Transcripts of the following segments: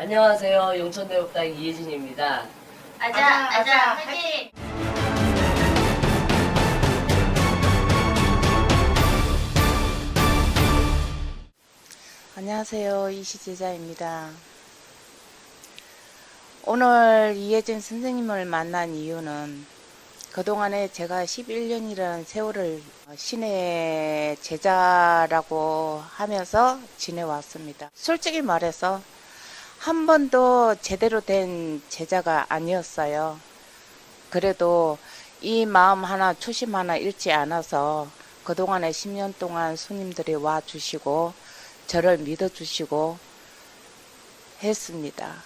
안녕하세요. 용천대법당 이혜진입니다. 아자 아자 화이팅! 안녕하세요. 이시제자입니다. 오늘 이혜진 선생님을 만난 이유는 그동안에 제가 11년이라는 세월을 신의 제자라고 하면서 지내왔습니다. 솔직히 말해서 한 번도 제대로 된 제자가 아니었어요. 그래도 이 마음 하나, 초심 하나 잃지 않아서 그동안에 10년 동안 손님들이 와 주시고 저를 믿어 주시고 했습니다.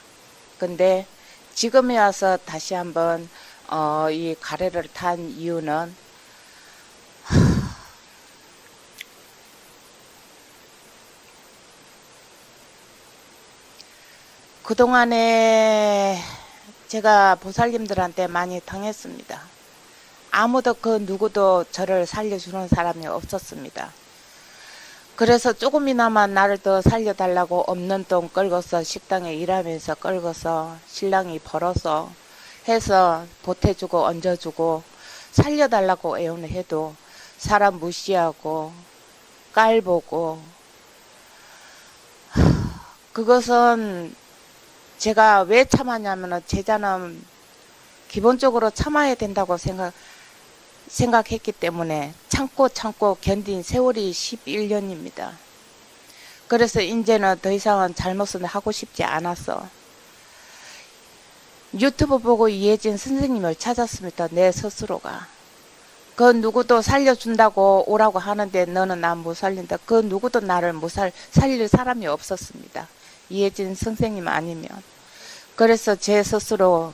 근데 지금에 와서 다시 한번 어, 이 가래를 탄 이유는 그동안에 제가 보살님들한테 많이 당했습니다. 아무도 그 누구도 저를 살려주는 사람이 없었습니다. 그래서 조금이나마 나를 더 살려달라고 없는 돈 끌고서 식당에 일하면서 끌고서 신랑이 벌어서 해서 보태주고 얹어주고 살려달라고 애원을 해도 사람 무시하고 깔보고 하, 그것은 제가 왜 참았냐면은 제자는 기본적으로 참아야 된다고 생각 생각했기 때문에 참고 참고 견딘 세월이 11년입니다. 그래서 이제는 더 이상은 잘못은 하고 싶지 않았어. 유튜브 보고 이혜진 선생님을 찾았습니다. 내 스스로가. 그 누구도 살려준다고 오라고 하는데 너는 나 못 살린다. 그 누구도 나를 못 살, 살릴 사람이 없었습니다. 이혜진 선생님 아니면. 그래서 제 스스로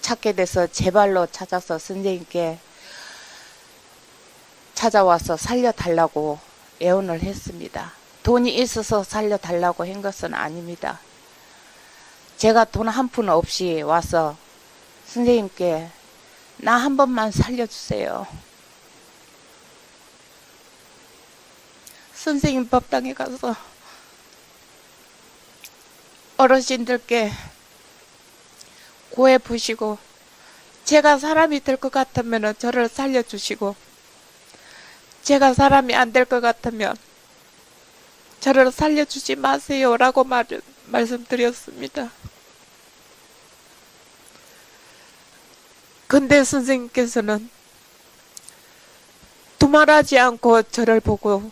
찾게 돼서 제 발로 찾아서 선생님께 찾아와서 살려달라고 애원을 했습니다. 돈이 있어서 살려달라고 한 것은 아닙니다. 제가 돈 한 푼 없이 와서 선생님께 나 한 번만 살려주세요. 선생님 법당에 가서 어르신들께 고해 부시고 제가 사람이 될 것 같으면 저를 살려주시고 제가 사람이 안 될 것 같으면 저를 살려주지 마세요라고 말, 말씀드렸습니다. 근데 선생님께서는 두말하지 않고 저를 보고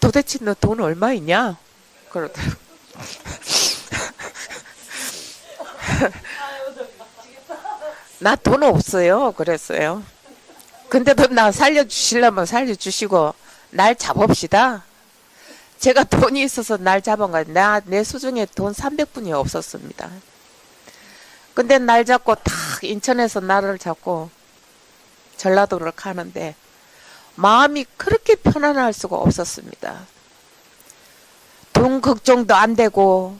도대체 너 돈 얼마 있냐? 그러더라고요. 나 돈 없어요. 그랬어요. 근데도 나 살려주시려면 살려주시고 날 잡읍시다. 제가 돈이 있어서 날 잡은 거야. 나, 내 수중에 돈 300분이 없었습니다. 근데 날 잡고 탁 인천에서 나를 잡고 전라도를 가는데 마음이 그렇게 편안할 수가 없었습니다. 돈 걱정도 안 되고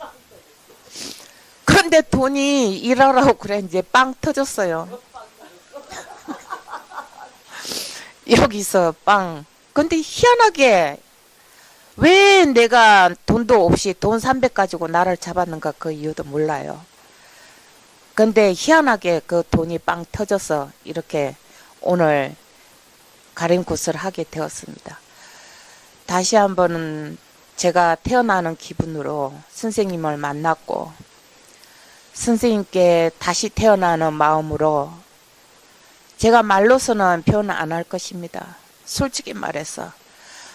그런데 돈이 일하라고 그래 이제 빵 터졌어요. 여기서 빵. 근데 희한하게 왜 내가 돈도 없이 돈 300 가지고 나를 잡았는가 그 이유도 몰라요. 근데 희한하게 그 돈이 빵 터져서 이렇게 오늘 가림굿을 하게 되었습니다. 다시 한번은 제가 태어나는 기분으로 선생님을 만났고 선생님께 다시 태어나는 마음으로 제가 말로서는 표현 안 할 것입니다. 솔직히 말해서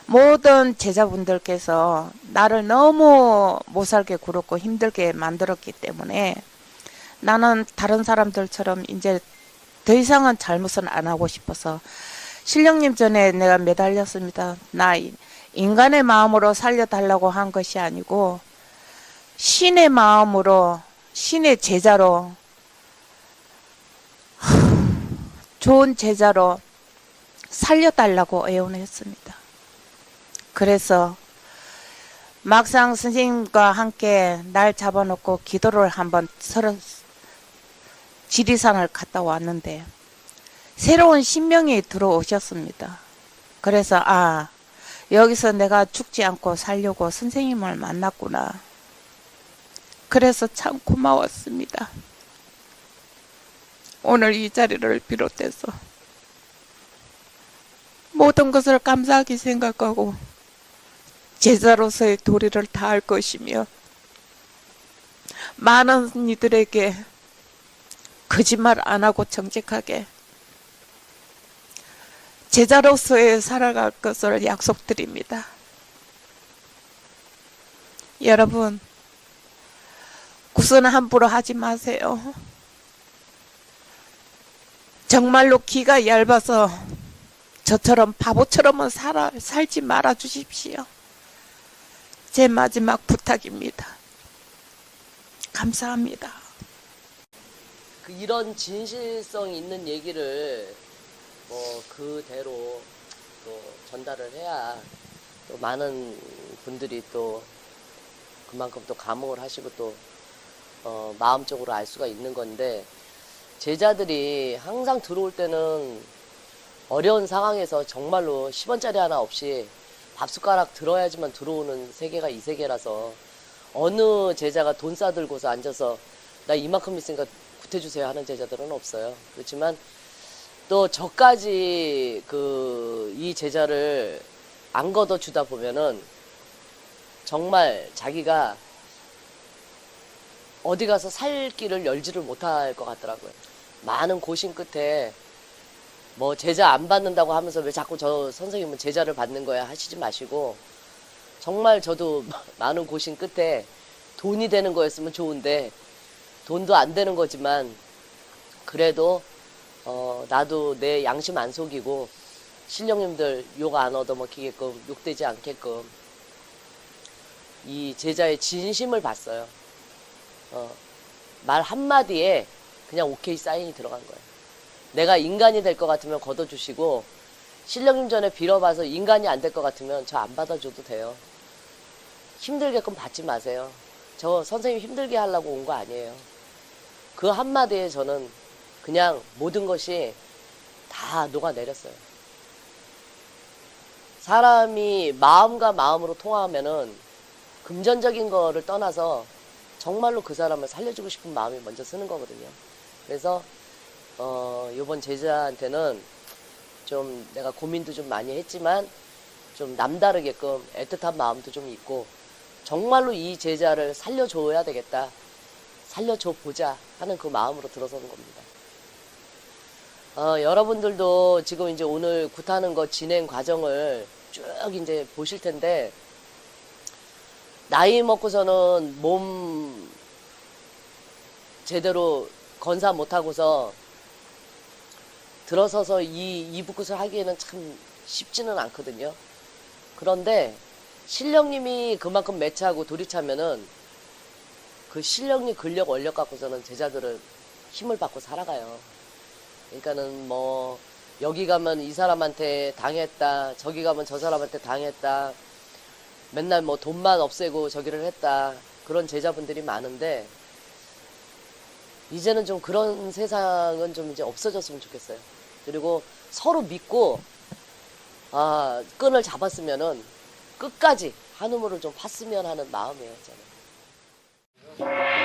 모든 제자분들께서 나를 너무 못 살게 굴었고 힘들게 만들었기 때문에 나는 다른 사람들처럼 이제 더 이상은 잘못은 안 하고 싶어서 신령님 전에 내가 매달렸습니다. 나 인간의 마음으로 살려달라고 한 것이 아니고 신의 마음으로 신의 제자로 좋은 제자로 살려달라고 애원했습니다. 그래서 막상 선생님과 함께 날 잡아놓고 기도를 한번 서로 지리산을 갔다 왔는데 새로운 신명이 들어오셨습니다. 그래서 아 여기서 내가 죽지 않고 살려고 선생님을 만났구나. 그래서 참 고마웠습니다. 오늘 이 자리를 비롯해서 모든 것을 감사하게 생각하고 제자로서의 도리를 다할 것이며 많은 이들에게 거짓말 안 하고 정직하게 제자로서의 살아갈 것을 약속드립니다. 여러분, 구선 함부로 하지 마세요. 정말로 기가 얇아서 저처럼 바보처럼은 살아, 살지 말아 주십시오. 제 마지막 부탁입니다. 감사합니다. 그 이런 진실성 있는 얘기를 뭐 그대로 또 전달을 해야 또 많은 분들이 또 그만큼 또 감흥을 하시고 또 어, 마음적으로 알 수가 있는 건데 제자들이 항상 들어올 때는 어려운 상황에서 정말로 10원짜리 하나 없이 밥숟가락 들어야지만 들어오는 세계가 이 세계라서 어느 제자가 돈 싸들고서 앉아서 나 이만큼 있으니까 구태주세요 하는 제자들은 없어요. 그렇지만 또 저까지 그 이 제자를 안 걷어주다 보면은 정말 자기가 어디 가서 살 길을 열지를 못할 것 같더라고요. 많은 고심 끝에 뭐 제자 안 받는다고 하면서 왜 자꾸 저 선생님은 제자를 받는 거야 하시지 마시고 정말 저도 많은 고심 끝에 돈이 되는 거였으면 좋은데 돈도 안 되는 거지만 그래도 어 나도 내 양심 안 속이고 신령님들 욕 안 얻어먹히게끔 욕되지 않게끔 이 제자의 진심을 봤어요. 어, 말 한마디에 그냥 오케이 사인이 들어간 거예요. 내가 인간이 될 것 같으면 걷어주시고 신령님 전에 빌어봐서 인간이 안 될 것 같으면 저 안 받아줘도 돼요. 힘들게끔 받지 마세요. 저 선생님 힘들게 하려고 온 거 아니에요. 그 한마디에 저는 그냥 모든 것이 다 녹아내렸어요. 사람이 마음과 마음으로 통화하면은 금전적인 거를 떠나서 정말로 그 사람을 살려주고 싶은 마음이 먼저 쓰는 거거든요. 그래서 어 요번 제자한테는 좀 내가 고민도 좀 많이 했지만 좀 남다르게끔 애틋한 마음도 좀 있고 정말로 이 제자를 살려줘야 되겠다. 살려줘 보자 하는 그 마음으로 들어서는 겁니다. 어, 여러분들도 지금 이제 오늘 굿하는 거 진행 과정을 쭉 이제 보실 텐데, 나이 먹고서는 몸 제대로 건사 못하고서 들어서서 이, 이 붓굿을 하기에는 참 쉽지는 않거든요. 그런데 신령님이 그만큼 매차하고 돌이차면은 그 신령님 근력 원력 갖고서는 제자들은 힘을 받고 살아가요. 그러니까는 뭐 여기 가면 이 사람한테 당했다, 저기 가면 저 사람한테 당했다. 맨날 뭐 돈만 없애고 저기를 했다. 그런 제자분들이 많은데 이제는 좀 그런 세상은 좀 이제 없어졌으면 좋겠어요. 그리고 서로 믿고 아, 끈을 잡았으면은 끝까지 한우물을 좀 팠으면 하는 마음이에요, 저는.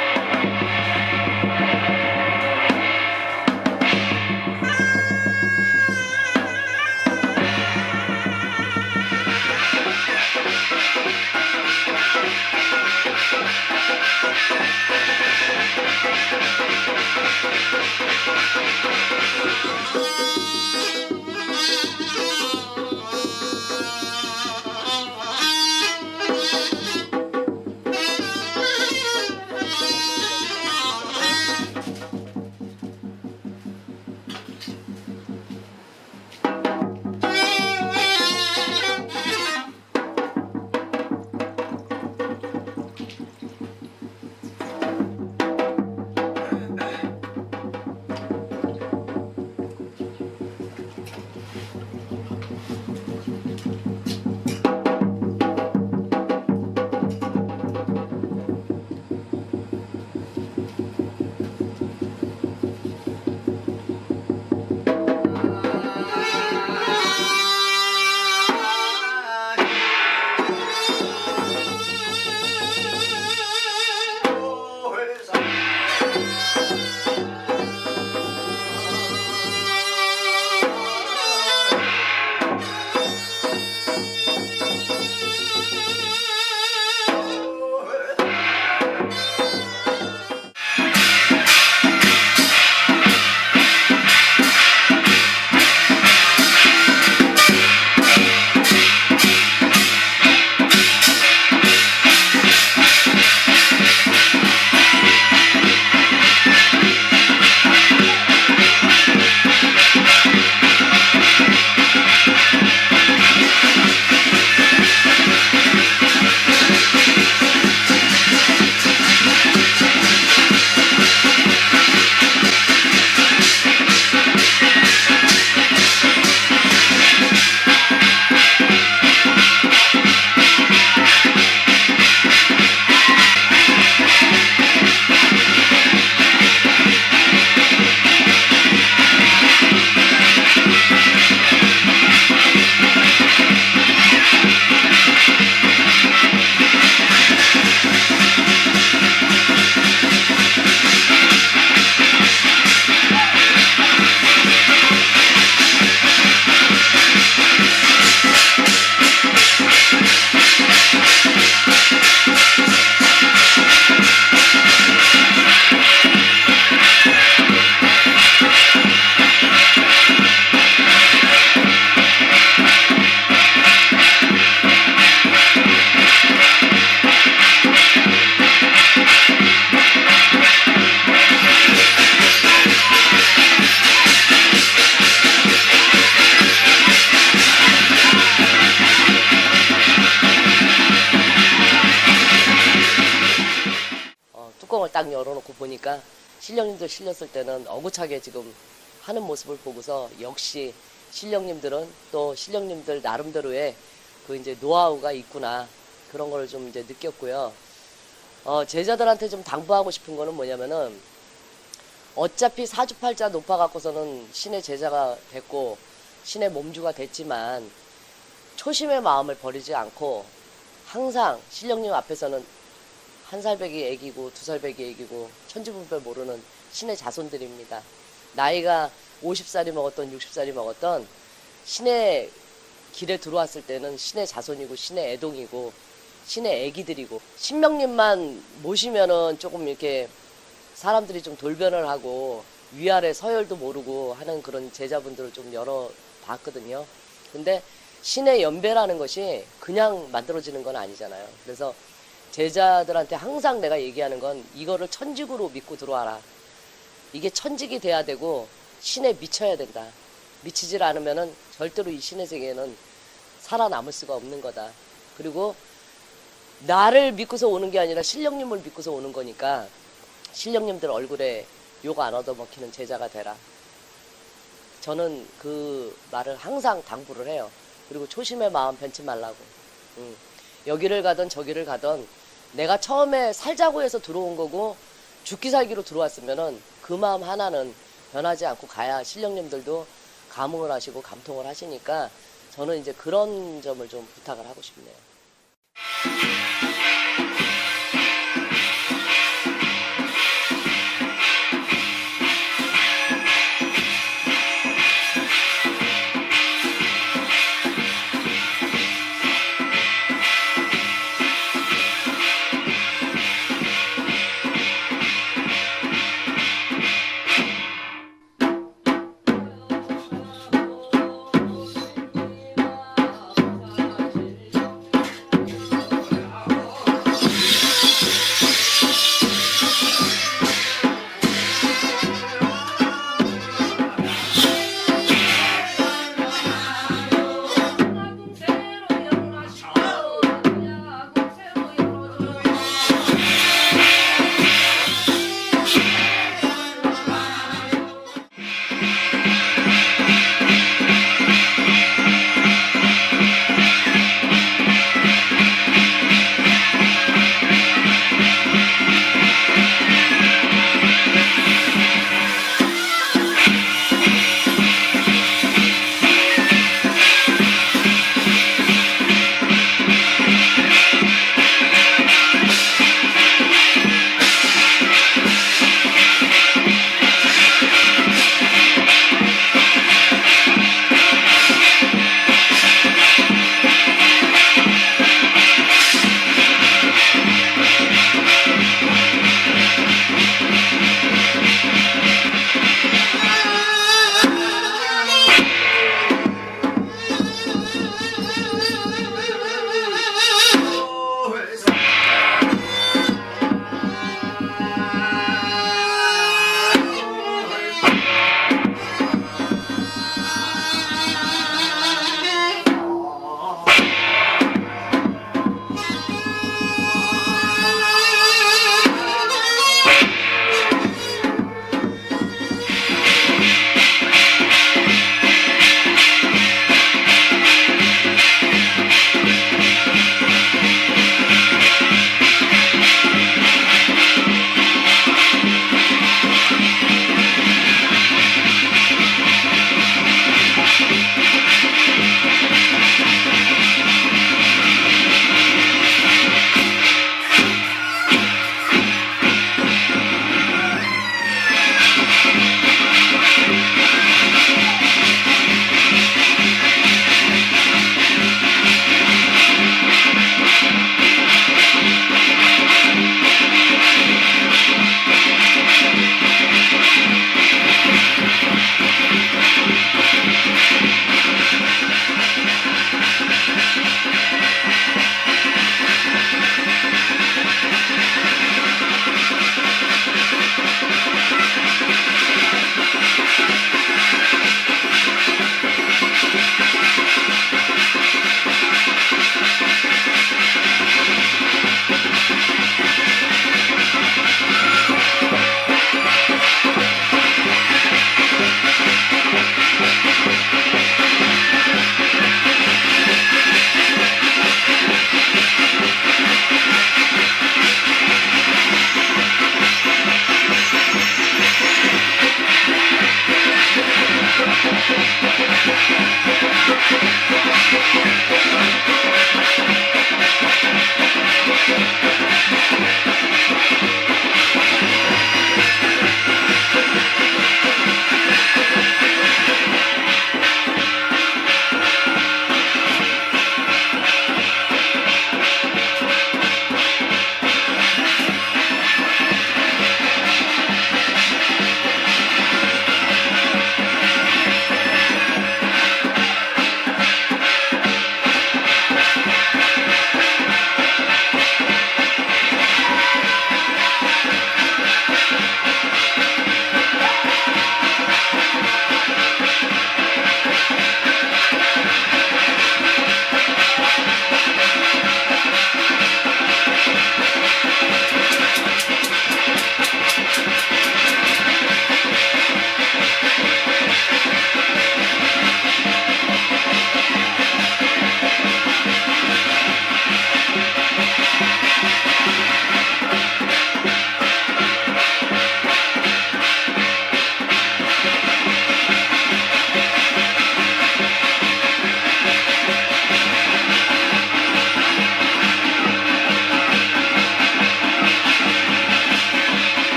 실렸을 때는 어구차게 지금 하는 모습을 보고서 역시 신령님들은 또 신령님들 나름대로의 그 이제 노하우가 있구나 그런 걸 좀 이제 느꼈고요. 어, 제자들한테 좀 당부하고 싶은 거는 뭐냐면은 어차피 사주팔자 높아갖고서는 신의 제자가 됐고 신의 몸주가 됐지만 초심의 마음을 버리지 않고 항상 신령님 앞에서는 한 살배기 애기고 두 살배기 애기고 천지분별 모르는 신의 자손들입니다. 나이가 50살이 먹었던 60살이 먹었던 신의 길에 들어왔을 때는 신의 자손이고 신의 애동이고 신의 애기들이고 신명님만 모시면은 조금 이렇게 사람들이 좀 돌변을 하고 위아래 서열도 모르고 하는 그런 제자분들을 좀 열어 봤거든요. 근데 신의 연배라는 것이 그냥 만들어지는 건 아니잖아요. 그래서 제자들한테 항상 내가 얘기하는 건 이거를 천직으로 믿고 들어와라. 이게 천직이 돼야 되고 신에 미쳐야 된다. 미치질 않으면은 절대로 이 신의 세계에는 살아남을 수가 없는 거다. 그리고 나를 믿고서 오는 게 아니라 신령님을 믿고서 오는 거니까 신령님들 얼굴에 욕 안 얻어먹히는 제자가 되라. 저는 그 말을 항상 당부를 해요. 그리고 초심의 마음 변치 말라고. 음. 여기를 가든 저기를 가든 내가 처음에 살자고 해서 들어온 거고 죽기 살기로 들어왔으면은 그 마음 하나는 변하지 않고 가야 신령님들도 감흥을 하시고 감통을 하시니까 저는 이제 그런 점을 좀 부탁을 하고 싶네요.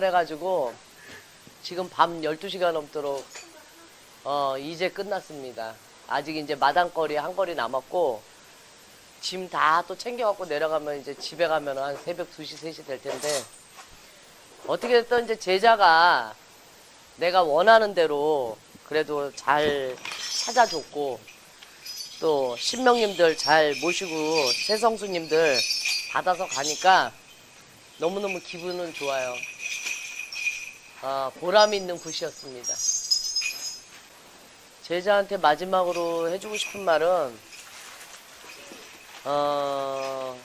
시작을 해가지고 지금 밤 12시가 넘도록 어, 이제 끝났습니다. 아직 이제 마당거리 한 거리 남았고 짐 다 또 챙겨갖고 내려가면 이제 집에 가면 한 새벽 2시, 3시 될 텐데 어떻게 됐든 이제 제자가 내가 원하는 대로 그래도 잘 찾아줬고 또 신명님들 잘 모시고 새성수님들 받아서 가니까 너무너무 기분은 좋아요. 아, 보람 있는 굿이었습니다. 제자한테 마지막으로 해주고 싶은 말은 어,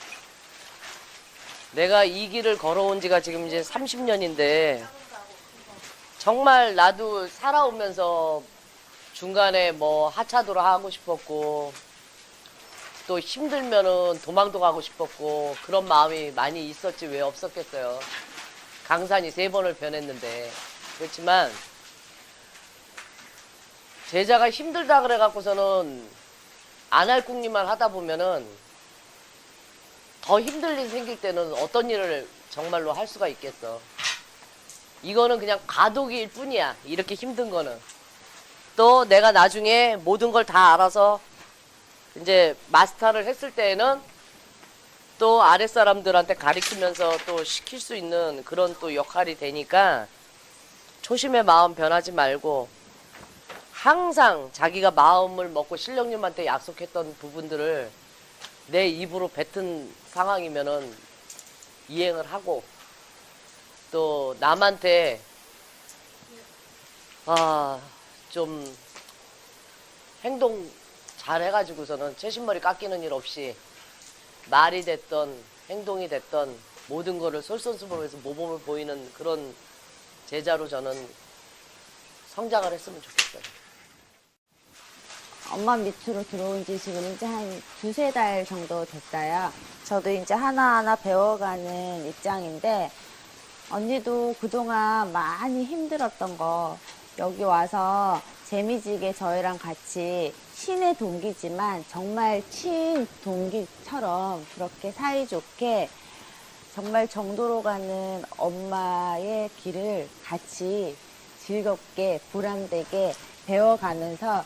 내가 이 길을 걸어온 지가 지금 이제 30년인데 정말 나도 살아오면서 중간에 뭐 하차도로 하고 싶었고 또 힘들면은 도망도 가고 싶었고 그런 마음이 많이 있었지 왜 없었겠어요. 강산이 세 번을 변했는데 그렇지만 제자가 힘들다 그래갖고서는 안할국리만 하다 보면은 더 힘들 일 생길 때는 어떤 일을 정말로 할 수가 있겠어. 이거는 그냥 과도기일 뿐이야. 이렇게 힘든 거는. 또 내가 나중에 모든 걸 다 알아서 이제 마스터를 했을 때에는 또 아랫사람들한테 가리키면서 또 시킬 수 있는 그런 또 역할이 되니까 초심의 마음 변하지 말고 항상 자기가 마음을 먹고 신령님한테 약속했던 부분들을 내 입으로 뱉은 상황이면은 이행을 하고 또 남한테 아 좀 행동 잘 해가지고서는 채신머리 깎이는 일 없이 말이 됐던 행동이 됐던 모든 거를 솔선수범해서 모범을 보이는 그런 제자로 저는 성장을 했으면 좋겠어요. 엄마 밑으로 들어온 지 지금 이제 한 두세 달 정도 됐어요. 저도 이제 하나하나 배워가는 입장인데, 언니도 그동안 많이 힘들었던 거, 여기 와서 재미지게 저희랑 같이 신의 동기지만 정말 친 동기처럼 그렇게 사이좋게 정말 정도로 가는 엄마의 길을 같이 즐겁게 보람되게 배워가면서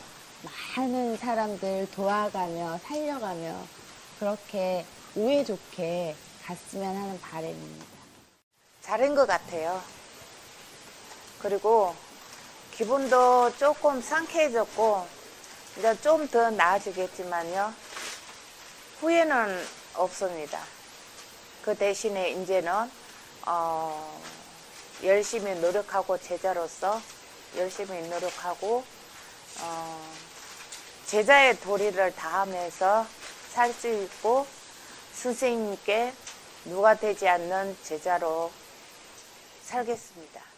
많은 사람들 도와가며 살려가며 그렇게 우애 좋게 갔으면 하는 바람입니다. 잘한 것 같아요. 그리고 기분도 조금 상쾌해졌고 이제 좀 더 나아지겠지만요. 후회는 없습니다. 그 대신에 이제는 어, 열심히 노력하고 제자로서 열심히 노력하고 어, 제자의 도리를 다하면서 살 수 있고 선생님께 누가 되지 않는 제자로 살겠습니다.